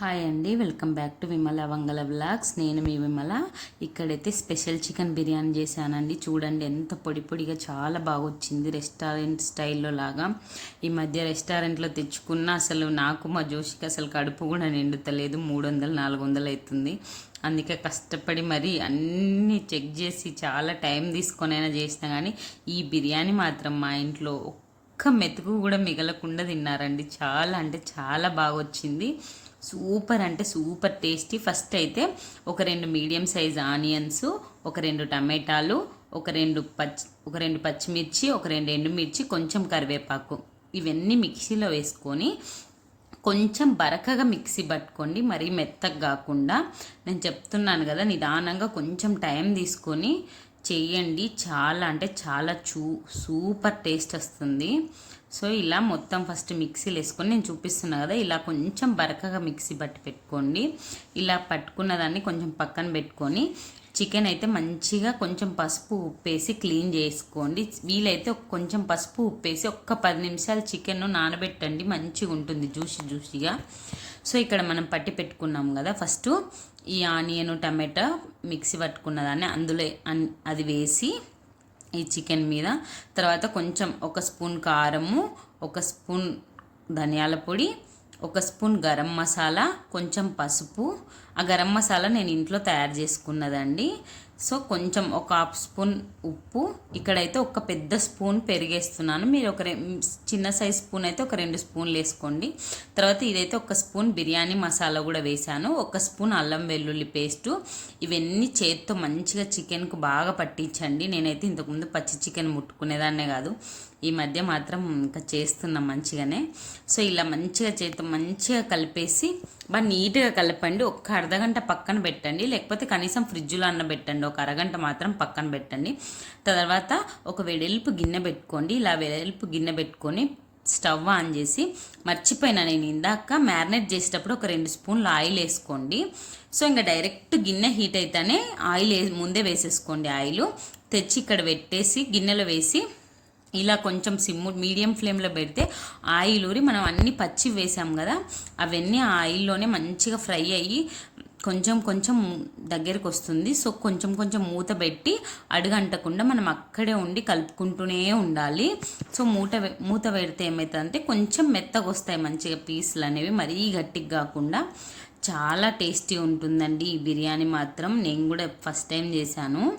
Hi అండి welcome back to Vimala Vangala blogs నేను మీ విమల ఇక్కడైతే స్పెషల్ చికెన్ బిర్యానీ చేశానండి. చూడండి ఎంత పొడి పొడిగా చాలా బాగా వచ్చింది రెస్టారెంట్ స్టైల్లో లాగా. ఈ మధ్య రెస్టారెంట్లో తెచ్చుకున్న అసలు నాకు మా జోషికి అసలు కడుపు కూడా నిండుతలేదు. మూడు వందలు నాలుగు వందలు అవుతుంది అందుకే కష్టపడి మరి అన్నీ చెక్ చేసి చాలా టైం తీసుకొనైనా చేసినా కానీ ఈ బిర్యానీ మాత్రం మా ఇంట్లో ఒక్క మెతుకు కూడా మిగలకుండా తిన్నారండి. చాలా అంటే చాలా బాగా వచ్చింది సూపర్ అంటే సూపర్ టేస్టీ. ఫస్ట్ అయితే ఒక రెండు మీడియం సైజ్ ఆనియన్స్ ఒక రెండు టమాటాలు ఒక రెండు పచ్చి ఒక రెండు పచ్చిమిర్చి ఒక రెండు ఎండుమిర్చి కొంచెం కరివేపాకు. ఇవన్నీ మిక్సీలో వేసుకొని కొంచెం బరకగా మిక్సీ పట్టుకోండి. మరీ మెత్తగా కాకుండా నేను చెప్తున్నాను కదా నిదానంగా కొంచెం టైం తీసుకొని చేయండి. చాలా అంటే చాలా చూ సూపర్ టేస్ట్ వస్తుంది. సో ఇలా మొత్తం ఫస్ట్ మిక్సీలు వేసుకొని నేను చూపిస్తున్నా కదా ఇలా కొంచెం బరకగా మిక్సీ పట్టి పెట్టుకోండి. ఇలా పట్టుకున్న దాన్ని కొంచెం పక్కన పెట్టుకొని చికెన్ అయితే మంచిగా కొంచెం పసుపు ఉప్పేసి క్లీన్ చేసుకోండి. వీలైతే కొంచెం పసుపు ఉప్పేసి ఒక్క పది నిమిషాలు చికెన్ నానబెట్టండి మంచిగా ఉంటుంది జ్యూసీ జ్యూసీగా. సో ఇక్కడ మనం పట్టి పెట్టుకున్నాం కదా ఫస్ట్ ఈ ఆనియన్ టమాటా మిక్సీ పట్టుకున్న దాన్ని అందులో అది వేసి ఈ చికెన్ మీద. తర్వాత కొంచెం ఒక స్పూన్ కారము ఒక స్పూన్ ధనియాల పొడి ఒక స్పూన్ గరం మసాలా కొంచెం పసుపు. ఆ గరం మసాలా నేను ఇంట్లో తయారు చేసుకున్నదండి. సో కొంచెం ఒక హాఫ్ స్పూన్ ఉప్పు. ఇక్కడైతే ఒక పెద్ద స్పూన్ పెరిగేస్తున్నాను. మీరు ఒక చిన్న సైజ్ స్పూన్ అయితే ఒక రెండు స్పూన్లు వేసుకోండి. తర్వాత ఇదైతే ఒక స్పూన్ బిర్యానీ మసాలా కూడా వేసాను ఒక స్పూన్ అల్లం వెల్లుల్లి పేస్టు. ఇవన్నీ చేత్తో మంచిగా చికెన్కు బాగా పట్టించండి. నేనైతే ఇంతకుముందు పచ్చి చికెన్ ముట్టుకునేదాన్నే కాదు. ఈ మధ్య మాత్రం ఇంకా చేస్తున్నాం మంచిగానే. సో ఇలా మంచిగా చేతి మంచిగా కలిపేసి బాగా నీట్గా కలపండి. ఒక్క అర్ధగంట పక్కన పెట్టండి. లేకపోతే కనీసం ఫ్రిడ్జ్లో అన్న పెట్టండి. ఒక అరగంట మాత్రం పక్కన పెట్టండి. తర్వాత ఒక వెడల్పు గిన్నె పెట్టుకోండి. ఇలా వెడల్పు గిన్నె పెట్టుకొని స్టవ్ ఆన్ చేసి మర్చిపోయినా నేను ఇందాక మ్యారినేట్ చేసేటప్పుడు ఒక రెండు స్పూన్లు ఆయిల్ వేసుకోండి. సో ఇంకా డైరెక్ట్ గిన్నె హీట్ అయితేనే ఆయిల్ ముందే వేసేసుకోండి ఆయిల్. తెచ్చి ఇక్కడ పెట్టేసి గిన్నెలో వేసి ఇలా కొంచెం సిమ్ము మీడియం ఫ్లేమ్లో పెడితే ఆయిల్ ఊరి మనం అన్ని పచ్చి వేసాం కదా అవన్నీ ఆ ఆయిల్లోనే మంచిగా ఫ్రై అయ్యి కొంచెం కొంచెం దగ్గరికి వస్తుంది సో కొంచెం కొంచెం మూత పెట్టి అడుగంటకుండా మనం అక్కడే ఉండి కలుపుకుంటూనే ఉండాలి. సో మూత మూత పెడితే ఏమవుతుందంటే కొంచెం మెత్తగా వస్తాయి మంచిగా పీసులు అనేవి మరీ గట్టిగా కాకుండా. చాలా టేస్టీ ఉంటుందండి ఈ బిర్యానీ మాత్రం. నేను కూడా ఫస్ట్ టైం చేశాను.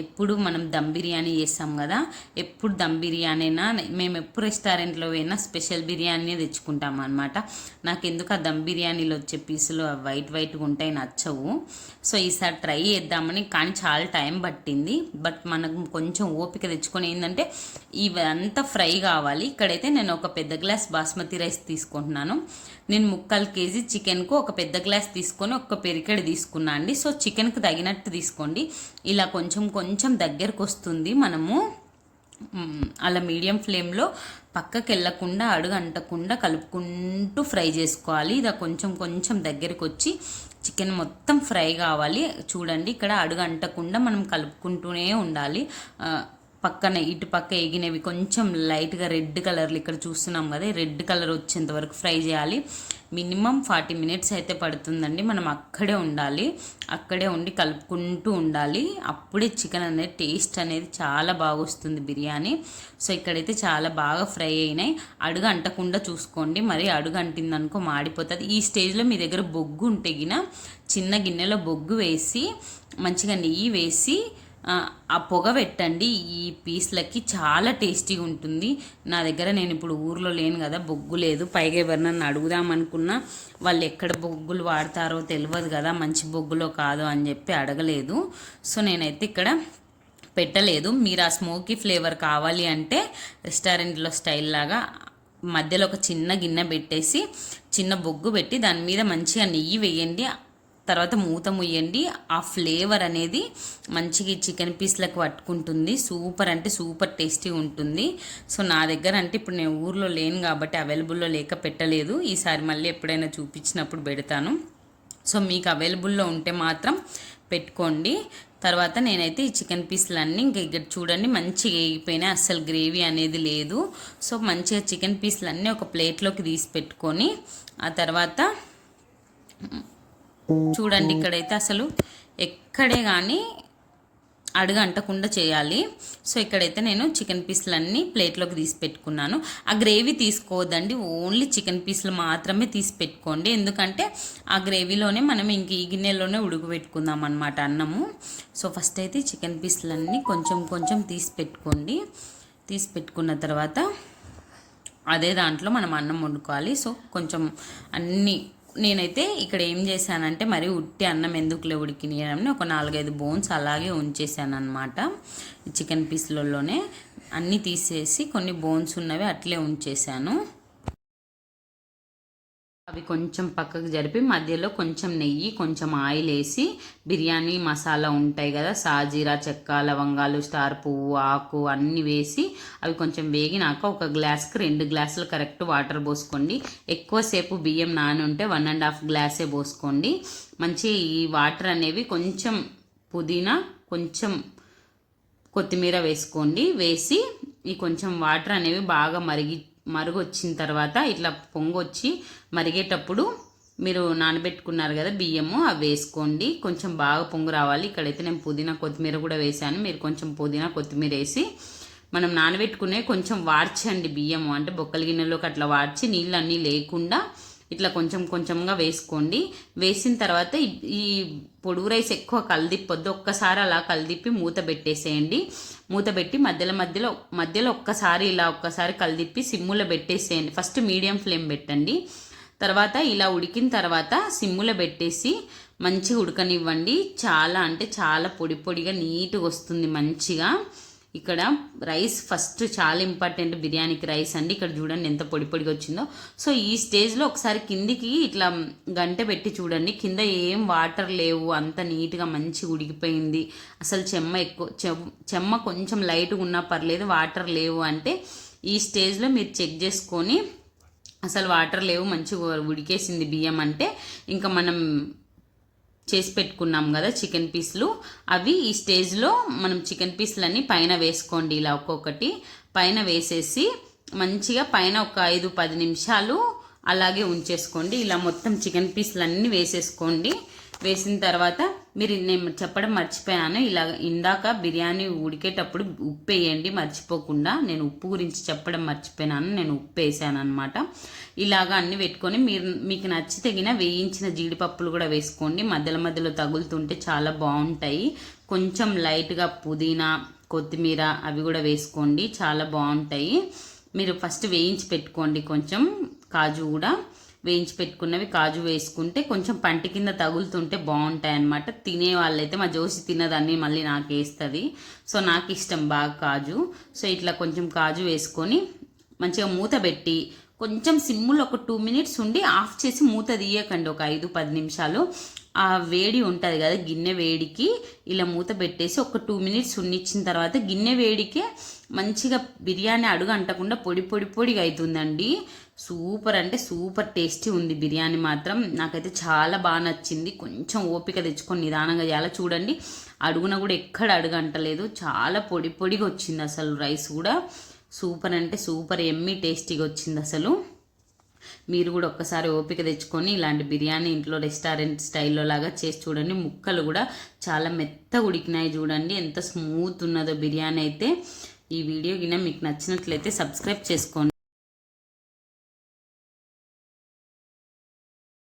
ఎప్పుడు మనం దమ్ బిర్యానీ చేస్తాం కదా ఎప్పుడు దమ్ బిర్యానీనా మేము ఎప్పుడు రెస్టారెంట్లో పోయినా స్పెషల్ బిర్యానీ తెచ్చుకుంటాం అనమాట నాకు ఎందుకు ఆ దమ్ బిర్యానీలో వచ్చే పీసులు వైట్ వైట్గా ఉంటాయి నచ్చవు. సో ఈసారి ట్రై చేద్దామని కానీ చాలా టైం పట్టింది. బట్ మనకు కొంచెం ఓపిక తెచ్చుకొని ఏంటంటే ఇవంతా ఫ్రై కావాలి. ఇక్కడైతే నేను ఒక పెద్ద గ్లాస్ బాస్మతి రైస్ తీసుకుంటున్నాను. నేను ముక్కలు కేజీ చికెన్కు ఒక పెద్ద గ్లాస్ తీసుకొని ఒక పెరికెడు తీసుకున్నా అండి. సో చికెన్కి తగినట్టు తీసుకోండి. ఇలా కొంచెం కొంచెం దగ్గరకు వస్తుంది మనము. అలా మీడియం ఫ్లేమ్లో పక్కకి వెళ్ళకుండా అడుగు అంటకుండా కలుపుకుంటూ ఫ్రై చేసుకోవాలి. ఇది కొంచెం కొంచెం దగ్గరికి వచ్చి చికెన్ మొత్తం ఫ్రై కావాలి. చూడండి ఇక్కడ అడుగు అంటకుండా మనం కలుపుకుంటూనే ఉండాలి. పక్కన ఇటు పక్క ఎగినవి కొంచెం లైట్గా రెడ్ కలర్లు ఇక్కడ చూస్తున్నాం కదా రెడ్ కలర్ వచ్చేంత వరకు ఫ్రై చేయాలి. మినిమం ఫార్టీ మినిట్స్ అయితే పడుతుందండి. మనం అక్కడే ఉండాలి. అక్కడే ఉండి కలుపుకుంటూ ఉండాలి. అప్పుడే చికెన్ అనేది టేస్ట్ అనేది చాలా బాగా వస్తుంది బిర్యానీ. సో ఇక్కడైతే చాలా బాగా ఫ్రై అయినాయి. అడుగు అంటకుండా చూసుకోండి. మరి అడుగు అంటిందనుకో మాడిపోతుంది. ఈ స్టేజ్లో మీ దగ్గర బొగ్గు ఉంటే గిన చిన్న గిన్నెలో బొగ్గు వేసి మంచిగా నెయ్యి వేసి ఆ పొగ పెట్టండి. ఈ పీస్లకి చాలా టేస్టీగా ఉంటుంది. నా దగ్గర నేను ఇప్పుడు ఊర్లో లేను కదా బొగ్గు లేదు. పైగా ఎవరినన్నా అడుగుదామనుకున్నా వాళ్ళు ఎక్కడ బొగ్గులు వాడతారో తెలియదు కదా మంచి బొగ్గులో కాదు అని చెప్పి అడగలేదు. సో నేనైతే ఇక్కడ పెట్టలేదు. మీరు ఆ స్మోకీ ఫ్లేవర్ కావాలి అంటే రెస్టారెంట్లో స్టైల్ లాగా మధ్యలో ఒక చిన్న గిన్నె పెట్టేసి చిన్న బొగ్గు పెట్టి దాని మీద మంచిగా నెయ్యి వేయండి. తర్వాత మూత ముయ్యండి. ఆ ఫ్లేవర్ అనేది మంచిగా చికెన్ పీస్లకు పట్టుకుంటుంది. సూపర్ అంటే సూపర్ టేస్టీ ఉంటుంది. సో నా దగ్గర అంటే ఇప్పుడు నేను ఊర్లో లేను కాబట్టి అవైలబుల్లో లేక పెట్టలేదు. ఈసారి మళ్ళీ ఎప్పుడైనా చూపించినప్పుడు పెడతాను. సో మీకు అవైలబుల్లో ఉంటే మాత్రం పెట్టుకోండి. తర్వాత నేనైతే ఈ చికెన్ పీస్లన్నీ ఇంక ఇక్కడ చూడండి మంచిగా వేగిపోయినాయి అస్సలు గ్రేవీ అనేది లేదు. సో మంచిగా చికెన్ పీస్లన్నీ ఒక ప్లేట్లోకి తీసి పెట్టుకొని ఆ తర్వాత చూడండి ఇక్కడైతే అసలు ఎక్కడే కానీ అడుగు అంటకుండా చేయాలి. సో ఇక్కడైతే నేను చికెన్ పీసులన్నీ ప్లేట్లోకి తీసి పెట్టుకున్నాను. ఆ గ్రేవీ తీసుకోవద్దండి. ఓన్లీ చికెన్ పీసులు మాత్రమే తీసి పెట్టుకోండి. ఎందుకంటే ఆ గ్రేవీలోనే మనం ఇంక ఈ గిన్నెలోనే ఉడకబెట్టుకుందాం అనమాట అన్నము. సో ఫస్ట్ అయితే చికెన్ పీసులన్నీ కొంచెం కొంచెం తీసి పెట్టుకోండి. తీసి పెట్టుకున్న తర్వాత అదే దాంట్లో మనం అన్నం వండుకోవాలి. సో కొంచెం అన్నీ నేనైతే ఇక్కడ ఏం చేశానంటే మరి ఉట్టి అన్నం ఎందుకులే ఉడికినాయని ఒక నాలుగైదు బోన్స్ అలాగే ఉంచేసాను అనమాట చికెన్ పీస్లలోనే అన్నీ తీసేసి కొన్ని బోన్స్ ఉన్నవి అట్లే ఉంచేసాను అవి కొంచెం పక్కకు జరిపి మధ్యలో కొంచెం నెయ్యి కొంచెం ఆయిల్ వేసి బిర్యానీ మసాలా ఉంటాయి కదా సాజీరా చెక్క లవంగాలు స్టార్ పువ్వు ఆకు అన్నీ వేసి అవి కొంచెం వేగినాక ఒక గ్లాస్కి రెండు గ్లాసులు కరెక్ట్ వాటర్ పోసుకోండి. ఎక్కువసేపు బియ్యం నాని ఉంటే వన్ అండ్ హాఫ్ గ్లాసే పోసుకోండి. మంచి ఈ వాటర్ అనేవి కొంచెం పుదీనా కొంచెం కొత్తిమీర వేసుకోండి. వేసి ఈ కొంచెం వాటర్ అనేవి బాగా మరిగి మరుగు వచ్చిన తర్వాత ఇట్లా పొంగొచ్చి మరిగేటప్పుడు మీరు నానబెట్టుకున్నారు కదా బియ్యము అవి వేసుకోండి. కొంచెం బాగా పొంగు రావాలి. ఇక్కడైతే నేను పుదీనా కొత్తిమీర కూడా వేసాను మీరు కొంచెం పుదీనా కొత్తిమీర వేసి మనం నానబెట్టుకునే కొంచెం వార్చండి బియ్యము. అంటే బొక్కల గిన్నెలోకి అట్లా వార్చి నీళ్ళు అన్నీ లేకుండా ఇట్లా కొంచెం కొంచెంగా వేసుకోండి. వేసిన తర్వాత ఈ పొడుగు రైస్ ఎక్కువ కలిదిప్పొద్దు. ఒక్కసారి అలా కలిదిప్పి మూత పెట్టేసేయండి. మూత పెట్టి మధ్యలో మధ్యలో మధ్యలో ఒక్కసారి ఇలా ఒక్కసారి కలదిప్పి సిమ్ములో పెట్టేసేయండి. ఫస్ట్ మీడియం ఫ్లేమ్ పెట్టండి. తర్వాత ఇలా ఉడికిన తర్వాత సిమ్ములో పెట్టేసి మంచిగా ఉడకనివ్వండి. చాలా అంటే చాలా పొడి పొడిగా నీట్గా వస్తుంది మంచిగా. ఇక్కడ రైస్ ఫస్ట్ చాలా ఇంపార్టెంట్ బిర్యానీకి రైస్ అండి. ఇక్కడ చూడండి ఎంత పొడి పొడిగా వచ్చిందో. సో ఈ స్టేజ్లో ఒకసారి కిందికి ఇట్లా గంట పెట్టి చూడండి. కింద ఏం వాటర్ లేవు అంత నీట్గా మంచిగా ఉడికిపోయింది. అసలు చెమ్మ ఎక్కువ చెమ్మ కొంచెం లైట్గా ఉన్నా పర్లేదు వాటర్ లేవు అంటే ఈ స్టేజ్లో మీరు చెక్ చేసుకొని అసలు వాటర్ లేవు మంచిగా ఉడికేసింది బియ్యం అంటే. ఇంకా మనం చేసి పెట్టుకున్నాం కదా చికెన్ పీస్లు. అవి ఈ స్టేజ్లో మనం చికెన్ పీస్లన్నీ పైన వేసుకోండి ఇలా ఒక్కొక్కటి. పైన వేసేసి మంచిగా పైన ఒక ఐదు పది నిమిషాలు అలాగే ఉంచేసుకోండి. ఇలా మొత్తం చికెన్ పీస్లన్నీ వేసేసుకోండి. వేసిన తర్వాత మీరు నేను చెప్పడం మర్చిపోయాను. ఇలా ఇందాక బిర్యానీ ఉడికేటప్పుడు ఉప్పు వేయండి మర్చిపోకుండా. నేను ఉప్పు గురించి చెప్పడం మర్చిపోయినాను నేను ఉప్పు వేసాను అనమాట ఇలాగా అన్ని పెట్టుకొని మీరు మీకు నచ్చి తగిన వేయించిన జీడిపప్పులు కూడా వేసుకోండి. మధ్యలో మధ్యలో తగులుతుంటే చాలా బాగుంటాయి. కొంచెం లైట్గా పుదీనా కొత్తిమీర అవి కూడా వేసుకోండి. చాలా బాగుంటాయి. మీరు ఫస్ట్ వేయించి పెట్టుకోండి కొంచెం. కాజు కూడా. వేయించి పెట్టుకున్నవి కాజు వేసుకుంటే కొంచెం పంటి కింద తగులుతుంటే బాగుంటాయి అనమాట తినే వాళ్ళైతే మా జోసి తిన్నదాన్ని మళ్ళీ నాకు వేస్తుంది. సో నాకు ఇష్టం బాగా కాజు. సో ఇట్లా కొంచెం కాజు వేసుకొని మంచిగా మూత పెట్టి కొంచెం సిమ్ములో ఒక టూ మినిట్స్ ఉండి ఆఫ్ చేసి మూత తీయకండి. ఒక ఐదు పది నిమిషాలు. ఆ వేడి ఉంటుంది కదా గిన్నె వేడికి ఇలా మూత పెట్టేసి ఒక టూ మినిట్స్ ఉన్నిచ్చిన తర్వాత గిన్నె వేడికే మంచిగా బిర్యానీ అడుగు అంటకుండా పొడి పొడి పొడిగా అవుతుందండి సూపర్ అంటే సూపర్ టేస్టీ ఉంది బిర్యానీ మాత్రం. నాకైతే చాలా బాగా నచ్చింది. కొంచెం ఓపిక తెచ్చుకొని నిదానంగా చేయాలి? చూడండి అడుగున కూడా ఎక్కడ అడుగు అంటలేదు. చాలా పొడి పొడిగా వచ్చింది అసలు రైస్ కూడా. సూపర్ అంటే సూపర్ ఎమ్మి టేస్టీగా వచ్చింది అసలు. మీరు కూడా ఒక్కసారి ఓపిక తెచ్చుకొని ఇలాంటి బిర్యానీ ఇంట్లో రెస్టారెంట్ స్టైల్లో లాగా చేసి చూడండి. ముక్కలు కూడా చాలా మెత్త ఉడికినాయి చూడండి. ఎంత స్మూత్ ఉన్నదో బిర్యానీ అయితే ఈ వీడియో గిన మీకు నచ్చినట్లయితే సబ్స్క్రైబ్ చేసుకోండి.